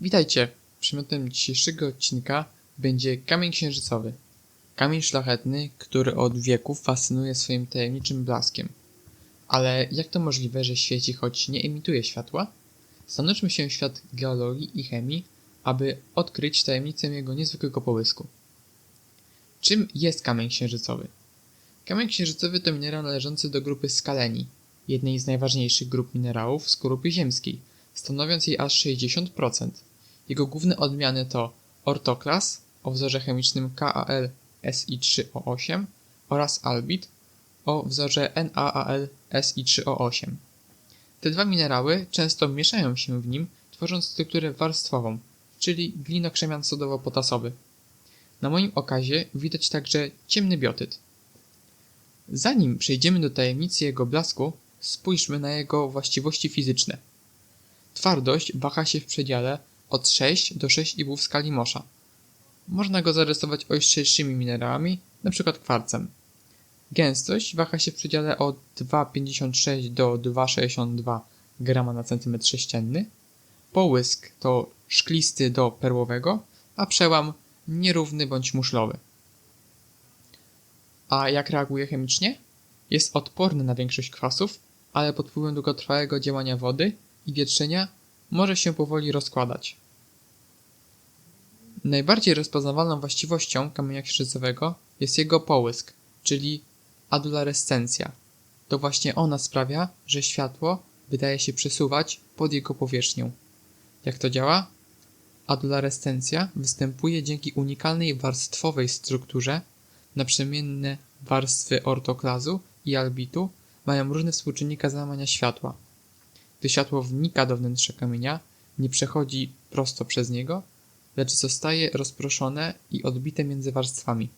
Witajcie! Przedmiotem dzisiejszego odcinka będzie kamień księżycowy. Kamień szlachetny, który od wieków fascynuje swoim tajemniczym blaskiem. Ale jak to możliwe, że świeci, choć nie emituje światła? Zanurzmy się w świat geologii i chemii, aby odkryć tajemnicę jego niezwykłego połysku. Czym jest kamień księżycowy? Kamień księżycowy to minerał należący do grupy skaleni, jednej z najważniejszych grup minerałów z grupy ziemskiej, stanowiąc jej aż 60%. Jego główne odmiany to ortoklas o wzorze chemicznym KAL Si3O8 oraz albit o wzorze NaAl Si3O8. Te dwa minerały często mieszają się w nim, tworząc strukturę warstwową, czyli glinokrzemian sodowo-potasowy. Na moim okazie widać także ciemny biotyt. Zanim przejdziemy do tajemnicy jego blasku, spójrzmy na jego właściwości fizyczne. Twardość waha się w przedziale od 6 do 6,5 w skali Mosza. Można go zarysować ostrzejszymi minerałami, np. kwarcem. Gęstość waha się w przedziale od 2,56 do 2,62 g na centymetr sześcienny. Połysk to szklisty do perłowego, a przełam nierówny bądź muszlowy. A jak reaguje chemicznie? Jest odporny na większość kwasów, ale pod wpływem długotrwałego działania wody i wietrzenia może się powoli rozkładać. Najbardziej rozpoznawalną właściwością kamienia księżycowego jest jego połysk, czyli adularescencja. To właśnie ona sprawia, że światło wydaje się przesuwać pod jego powierzchnią. Jak to działa? Adularescencja występuje dzięki unikalnej warstwowej strukturze. Naprzemienne warstwy ortoklazu i albitu mają różne współczynniki załamania światła. Gdy światło wnika do wnętrza kamienia, nie przechodzi prosto przez niego, lecz zostaje rozproszone i odbite między warstwami.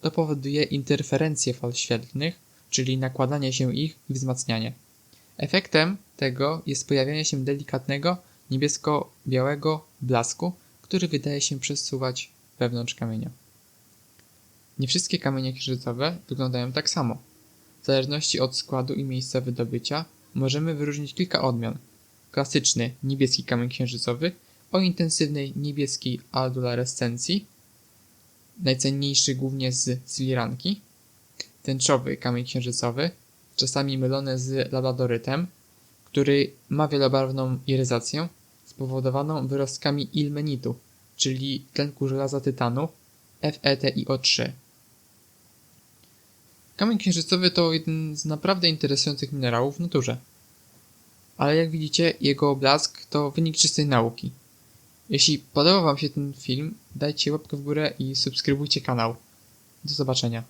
To powoduje interferencje fal świetlnych, czyli nakładanie się ich i wzmacnianie. Efektem tego jest pojawianie się delikatnego, niebiesko-białego blasku, który wydaje się przesuwać wewnątrz kamienia. Nie wszystkie kamienie księżycowe wyglądają tak samo. W zależności od składu i miejsca wydobycia możemy wyróżnić kilka odmian. Klasyczny niebieski kamień księżycowy o intensywnej niebieskiej adularescencji, najcenniejszy głównie z sliranki. Tęczowy kamień księżycowy, czasami mylony z labradorytem, który ma wielobarwną iryzację spowodowaną wyrostkami ilmenitu, czyli tlenku żelaza tytanu E FeTiO3. Kamień księżycowy to jeden z naprawdę interesujących minerałów w naturze. Ale jak widzicie, jego blask to wynik czystej nauki. Jeśli podobał Wam się ten film, dajcie łapkę w górę i subskrybujcie kanał. Do zobaczenia.